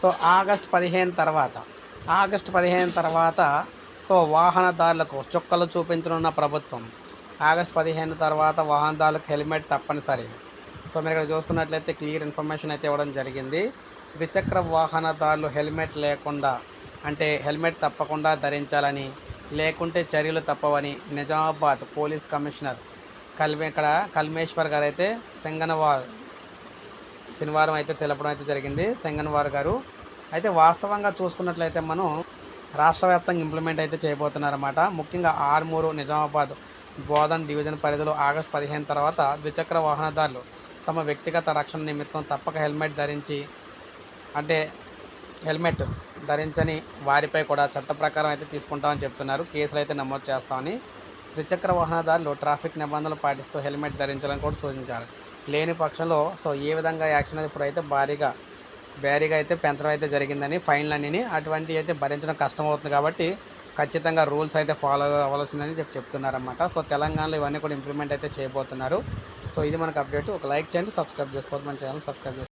So August పదిహేను తర్వాత August పదిహేను తర్వాత సో వాహనదారులకు చుక్కలు చూపించనున్న ప్రభుత్వం. ఆగస్ట్ పదిహేను తర్వాత వాహనదారులకు హెల్మెట్ తప్పనిసరి. సో మీరు ఇక్కడ చూసుకున్నట్లయితే క్లియర్ ఇన్ఫర్మేషన్ అయితే ఇవ్వడం జరిగింది. ద్విచక్ర వాహనదారులు హెల్మెట్ లేకుండా అంటే హెల్మెట్ తప్పకుండా ధరించాలని లేకుంటే చర్యలు తప్పవని నిజామాబాద్ పోలీస్ కమిషనర్ కల్ ఇక్కడ కల్మేశ్వర్ గారు అయితే సింగనవాల్ శనివారం అయితే తెలపడం అయితే జరిగింది సెంగన్వార్ గారు. అయితే వాస్తవంగా చూసుకున్నట్లయితే మనం రాష్ట్ర వ్యాప్తంగా ఇంప్లిమెంట్ అయితే చేయబోతున్నారన్నమాట. ముఖ్యంగా ఆర్మూరు నిజామాబాద్ బోధన్ డివిజన్ పరిధిలో ఆగస్టు పదిహేను తర్వాత ద్విచక్ర వాహనదారులు తమ వ్యక్తిగత రక్షణ నిమిత్తం తప్పక హెల్మెట్ ధరించి అంటే హెల్మెట్ ధరించని వారిపై కూడా చట్ట ప్రకారం అయితే తీసుకుంటామని చెప్తున్నారు. కేసులు అయితే నమోదు చేస్తామని. ద్విచక్ర వాహనదారులు ట్రాఫిక్ నిబంధనలు పాటిస్తూ హెల్మెట్ ధరించాలని కూడా సూచించారు. లేని పక్షంలో సో ఏ విధంగా యాక్షన్ ఇప్పుడు అయితే భారీగా భారీగా అయితే పెంచడం అయితే జరిగిందని ఫైన్లు అన్నీ అటువంటివి అయితే భరించడం కష్టం అవుతుంది కాబట్టి ఖచ్చితంగా రూల్స్ అయితే ఫాలో అవ్వాల్సిందని చెప్పి చెప్తున్నారన్నమాట. సో తెలంగాణలో ఇవన్నీ కూడా ఇంప్లిమెంట్ అయితే చేయబోతున్నారు. సో ఇది మనకు అప్డేట్. ఒక లైక్ చేయండి సబ్స్క్రైబ్ చేసుకోవద్దు మన ఛానల్ సబ్స్క్రైబ్ చేసుకోండి